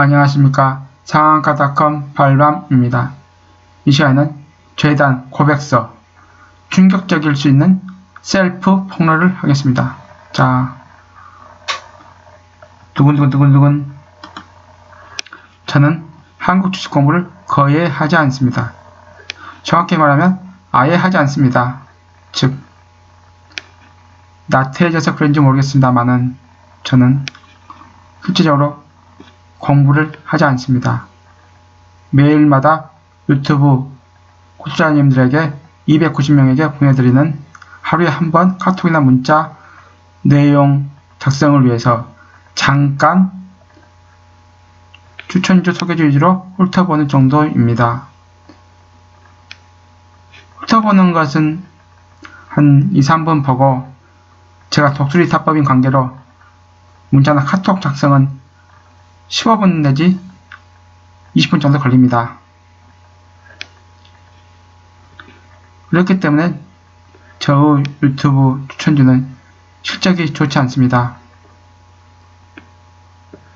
안녕하십니까. 상한가닷컴 발람입니다. 이 시간에는 죄단 고백서, 충격적일 수 있는 셀프 폭로를 하겠습니다. 자, 두근두근두근두근. 저는 한국 주식 공부를 거의 하지 않습니다. 정확히 말하면 아예 하지 않습니다. 즉, 나태해져서 그런지 모르겠습니다만은 저는 실질적으로 공부를 하지 않습니다. 매일마다 유튜브 구독자님들에게 290명에게 보내드리는 하루에 한 번 카톡이나 문자 내용 작성을 위해서 잠깐 추천주 소개주 위주로 훑어보는 정도입니다. 훑어보는 것은 한 2, 3분 보고 제가 독수리 타법인 관계로 문자나 카톡 작성은 15분 내지 20분 정도 걸립니다. 그렇기 때문에 저 유튜브 추천주는 실적이 좋지 않습니다.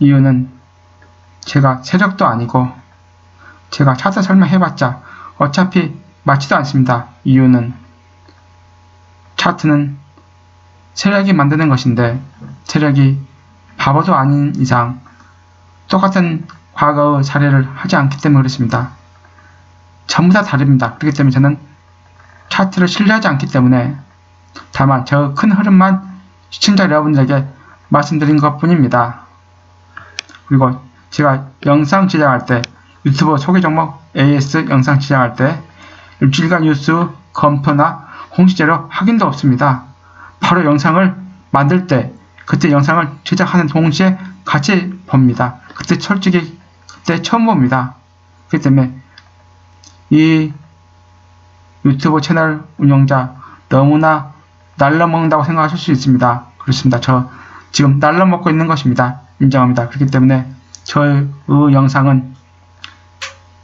이유는 제가 세력도 아니고 제가 차트 설명해봤자 어차피 맞지도 않습니다. 이유는 차트는 세력이 만드는 것인데 세력이 바보도 아닌 이상 똑같은 과거의 사례를 하지 않기 때문에 그렇습니다. 전부 다 다릅니다. 그렇기 때문에 저는 차트를 신뢰하지 않기 때문에 다만 저 큰 흐름만 시청자 여러분들에게 말씀드린 것 뿐입니다. 그리고 제가 영상 제작할 때 유튜버 소개 종목 AS 영상 제작할 때 일주일간 뉴스 검토나 공시제로 확인도 없습니다. 바로 영상을 만들 때 그때 영상을 제작하는 동시에 같이 봅니다. 그때 솔직히 그때 처음 봅니다. 그렇기 때문에 이 유튜브 채널 운영자 너무나 날라먹는다고 생각하실 수 있습니다. 그렇습니다. 저 지금 날라먹고 있는 것입니다. 인정합니다. 그렇기 때문에 저의 영상은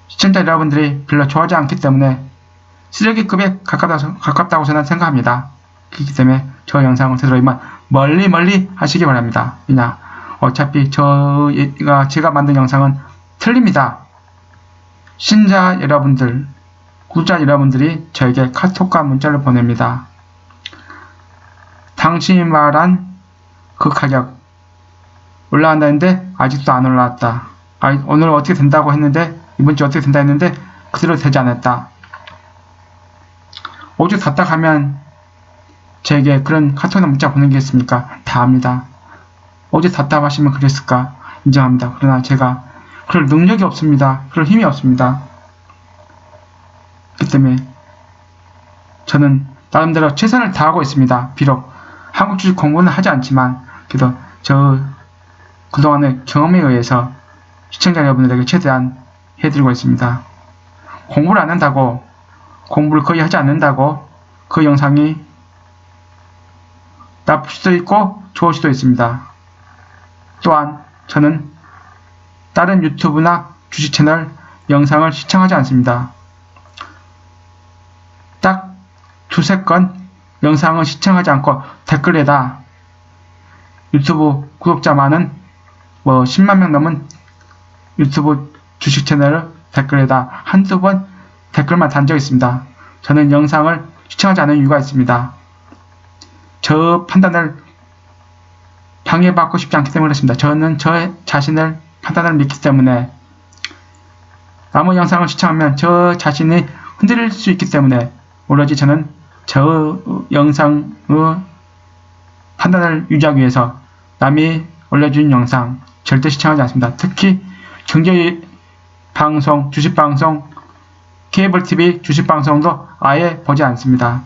시청자 여러분들이 별로 좋아하지 않기 때문에 쓰레기급에 가깝다고, 가깝다고 저는 생각합니다. 그렇기 때문에 저 영상을 되도록이면 멀리 멀리 하시기 바랍니다. 왜냐 어차피 저가 제가 만든 영상은 틀립니다. 신자 여러분들, 구자 여러분들이 저에게 카톡과 문자를 보냅니다. 당신이 말한 그 가격 올라간다는데 아직도 안 올라왔다. 아, 오늘 어떻게 된다고 했는데 이번 주 어떻게 된다 했는데 그대로 되지 않았다. 오죽 답답하면 제게 그런 카톡이나 문자 보내겠습니까? 다 압니다. 어제 답답하시면 그랬을까? 인정합니다. 그러나 제가 그럴 능력이 없습니다. 그럴 힘이 없습니다. 그 때문에 저는 나름대로 최선을 다하고 있습니다. 비록 한국 주식 공부는 하지 않지만 그래도 저 그동안의 경험에 의해서 시청자 여러분들에게 최대한 해드리고 있습니다. 공부를 안 한다고 공부를 거의 하지 않는다고 그 영상이 나쁠 수도 있고 좋을 수도 있습니다. 또한 저는 다른 유튜브나 주식 채널 영상을 시청하지 않습니다. 딱 두세 건 영상을 시청하지 않고 댓글에다 유튜브 구독자 많은 뭐 10만 명 넘은 유튜브 주식 채널을 댓글에다 한두 번 댓글만 단적 있습니다. 저는 영상을 시청하지 않은 이유가 있습니다. 저 판단을 방해받고 싶지 않기 때문에 그렇습니다. 저는 저 자신을 판단을 믿기 때문에 아무 영상을 시청하면 저 자신이 흔들릴 수 있기 때문에 오로지 저는 저 영상의 판단을 유지하기 위해서 남이 올려준 영상 절대 시청하지 않습니다. 특히 경제 방송, 주식 방송, 케이블 TV 주식 방송도 아예 보지 않습니다.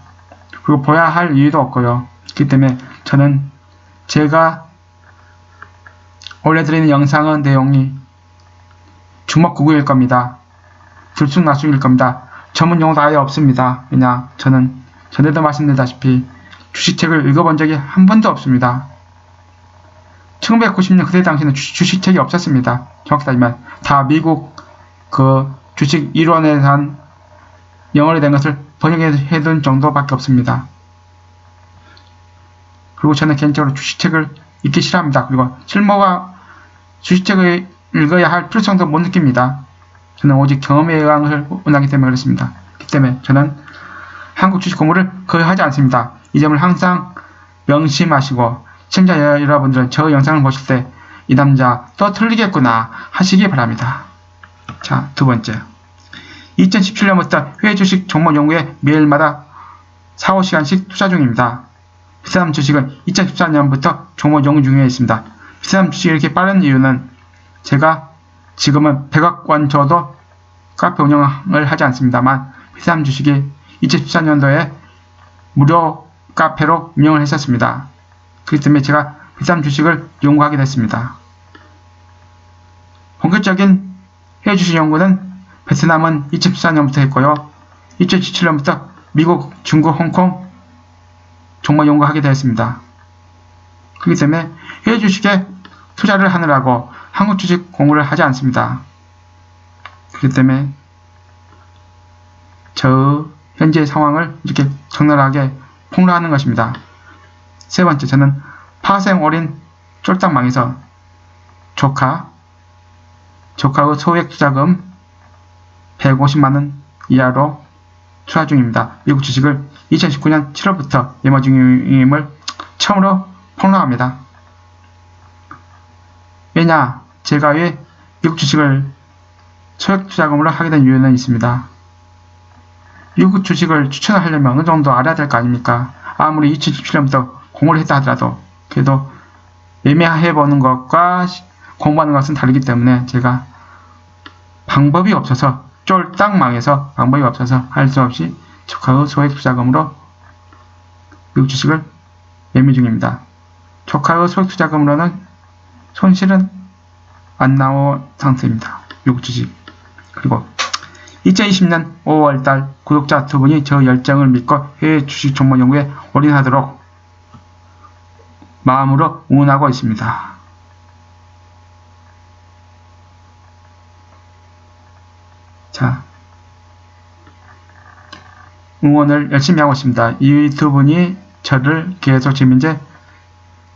그리고 봐야 할 이유도 없고요. 그렇기 때문에 저는 제가 올려드리는 영상의 내용이 주먹구구일 겁니다. 들쑥날쑥일 겁니다. 전문 용어도 아예 없습니다. 왜냐 저는 전에도 말씀드렸다시피 주식책을 읽어본 적이 한 번도 없습니다. 1990년 그때 당시에는 주, 식책이 없었습니다. 정확히 따지면 다 미국 그 주식 이론에 대한 영어로 된 것을 번역해둔 정도밖에 없습니다. 그리고 저는 개인적으로 주식책을 읽기 싫어합니다. 그리고 실무가 주식책의 읽어야 할 필요성도 못 느낍니다. 저는 오직 경험에 의한 것을 원하기 때문에 그렇습니다. 그렇기 때문에 저는 한국 주식 공부를 거의 하지 않습니다. 이 점을 항상 명심하시고 시청자 여러분들은 저 영상을 보실 때 이 남자 또 틀리겠구나 하시기 바랍니다. 자, 두 번째. 2017년부터 회의 주식 종목 연구에 매일마다 4, 5시간씩 투자 중입니다. 비싼 주식은 2014년부터 종목 연구 중에 있습니다. 비싼 주식이 이렇게 빠른 이유는 제가 지금은 100억 원 줘도 카페 운영을 하지 않습니다만 비싼 주식이 2014년도에 무료 카페로 운영을 했었습니다. 그렇기 때문에 제가 비싼 주식을 연구하게 됐습니다. 본격적인 해외 주식 연구는 베트남은 2014년부터 했고요. 2017년부터 미국, 중국, 홍콩 종목 연구하게 되었습니다. 그렇기 때문에 해외 주식에 투자를 하느라고 한국 주식 공부를 하지 않습니다. 그렇기 때문에 저 현재 상황을 이렇게 적나라하게 폭로하는 것입니다. 세 번째, 저는 파생 어린 쫄딱망에서 조카, 조카의 소액 투자금 150만원 이하로 투자 중입니다. 미국 주식을 2019년 7월부터 예마 중임을 처음으로 폭로합니다. 왜냐? 제가 왜 미국 주식을 소액 투자금으로 하게 된 이유는 있습니다. 미국 주식을 추천하려면 어느 정도 알아야 될 거 아닙니까? 아무리 2017년부터 공부를 했다 하더라도 그래도 매매해보는 것과 공부하는 것은 다르기 때문에 제가 방법이 없어서 쫄딱 망해서 방법이 없어서 할 수 없이 조카의 소액 투자금으로 미국 주식을 매매 중입니다. 조카의 소액 투자금으로는 손실은 안 나온 상태입니다. 미국 주식. 그리고 2020년 5월달 구독자 두 분이 저 열정을 믿고 해외 주식 종목 연구에 올인하도록 마음으로 응원하고 있습니다. 자, 응원을 열심히 하고 있습니다. 이 두 분이 저를 계속 지금 이제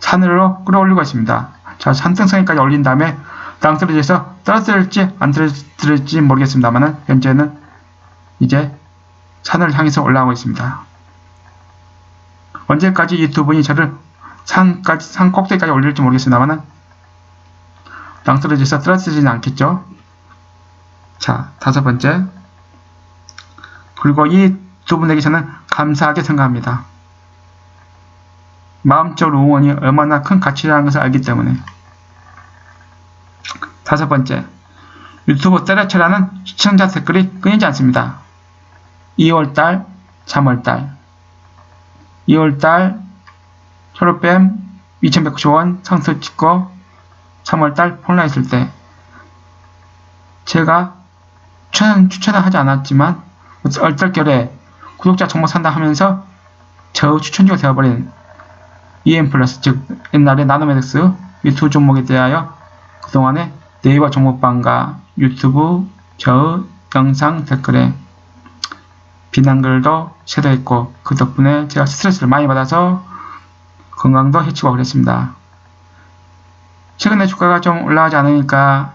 산으로 끌어올리고 있습니다. 자, 산등성에까지 올린 다음에 땅떨어져서 떨어질지 안 떨어질지 모르겠습니다만 현재는 이제 산을 향해서 올라가고 있습니다. 언제까지 이 두 분이 저를 산까지 산 꼭대기까지 올릴지 모르겠습니다만 땅떨어져서 떨어지지는 않겠죠. 자, 다섯 번째. 그리고 이 두 분에게 저는 감사하게 생각합니다. 마음적 응원이 얼마나 큰 가치라는 것을 알기 때문에. 다섯 번째. 유튜브 때려쳐라는 시청자 댓글이 끊이지 않습니다. 2월달, 3월달. 2월달 초록뱀 2190원 상승 찍고 3월달 폴라했을 때 제가 추천, 추천을 하지 않았지만 얼떨결에 구독자 정보 산다 하면서 저 추천주가 되어버린 EM 플러스 즉 옛날에 나노메덱스 유튜브 종목에 대하여 그동안에 네이버 종목방과 유튜브 저 영상 댓글에 비난글도 쇄도했고 그 덕분에 제가 스트레스를 많이 받아서 건강도 해치고 그랬습니다. 최근에 주가가 좀 올라가지 않으니까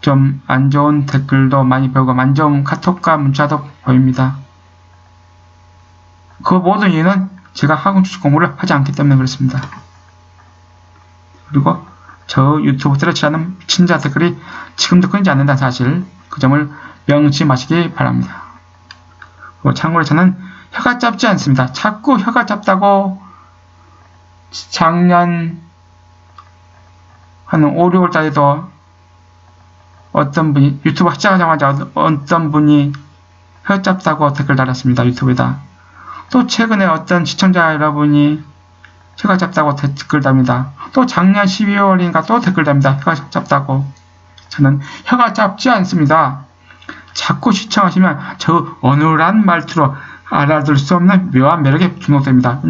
좀 안 좋은 댓글도 많이 보고 안 좋은 카톡과 문자도 보입니다. 그 모든 이유는 제가 학원 주식 공부를 하지 않기 때문에 그렇습니다. 그리고 저 유튜브 트러치라는 친자 댓글이 지금도 끊이지 않는다 사실 그 점을 명심하시기 바랍니다. 참고로 저는 혀가 짧지 않습니다. 자꾸 혀가 짧다고 작년 한 5, 6월 달에도 어떤 분이 유튜브 시작하자마자 어떤 분이 혀 짧다고 댓글 달았습니다. 유튜브에다. 또 최근에 어떤 시청자 여러분이 혀가 짧다고 댓글 답니다. 또 작년 12월인가 또 댓글 답니다. 혀가 짧다고. 저는 혀가 짧지 않습니다. 자꾸 시청하시면 저 어눌한 말투로 알아들 수 없는 묘한 매력에 중독됩니다.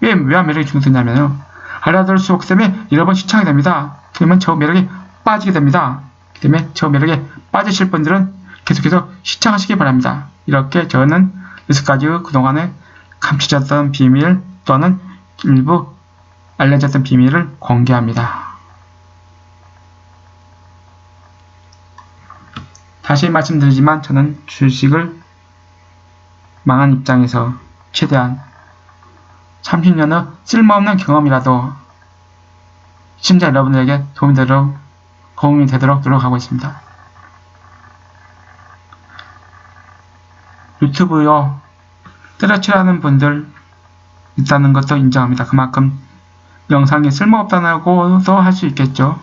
왜 묘한 매력에 중독되냐면요. 알아들 수 없기 때문에 여러 번 시청하게 됩니다. 그러면 저 매력에 빠지게 됩니다. 때문에 저 매력에 빠지실 분들은 계속해서 시청하시기 바랍니다. 이렇게 저는 여기까지 그동안에 감춰졌던 비밀 또는 일부 알려졌던 비밀을 공개합니다. 다시 말씀드리지만 저는 주식을 망한 입장에서 최대한 30년의 쓸모없는 경험이라도 시청자 여러분들에게 도움이 되도록, 도움이 되도록 노력하고 있습니다. 유튜브요, 때려치라는 분들 있다는 것도 인정합니다. 그만큼 영상이 쓸모없다고도 할 수 있겠죠.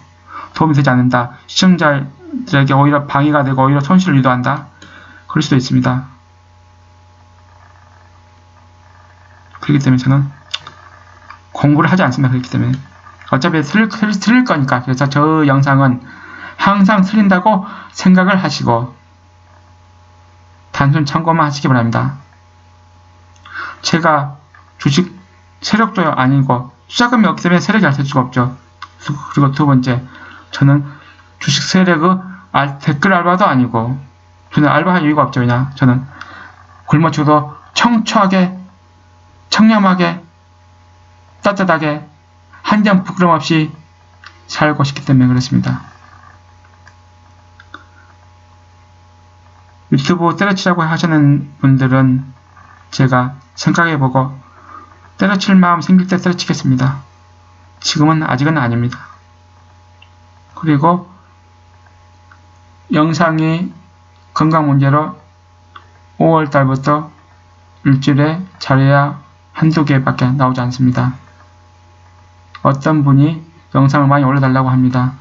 도움이 되지 않는다. 시청자들에게 오히려 방해가 되고 오히려 손실을 유도한다. 그럴 수도 있습니다. 그렇기 때문에 저는 공부를 하지 않습니다. 그렇기 때문에 어차피 틀릴, 틀릴, 틀릴 거니까 그래서 저 영상은 항상 틀린다고 생각을 하시고 단순 참고만 하시기 바랍니다. 제가 주식 세력도 아니고 투자금이 없기 때문에 세력이 알 수가 없죠. 그리고 두 번째, 저는 주식 세력의 알, 댓글 알바도 아니고 저는 알바할 이유가 없죠. 왜냐, 저는 굶어 죽어도 청초하게, 청렴하게, 따뜻하게 한 점 부끄럼 없이 살고 싶기 때문에 그렇습니다. 유튜브 때려치라고 하시는 분들은 제가 생각해보고 때려칠 마음 생길 때 때려치겠습니다. 지금은 아직은 아닙니다. 그리고 영상이 건강 문제로 5월 달부터 일주일에 자료야 한두 개밖에 나오지 않습니다. 어떤 분이 영상을 많이 올려달라고 합니다.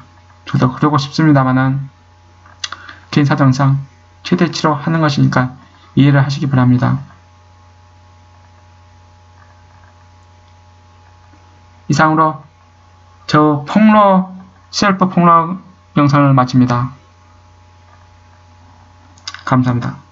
저도 그러고 싶습니다만은 개인 사정상 최대치로 하는 것이니까 이해를 하시기 바랍니다. 이상으로 저 폭로 셀프 폭로 영상을 마칩니다. 감사합니다.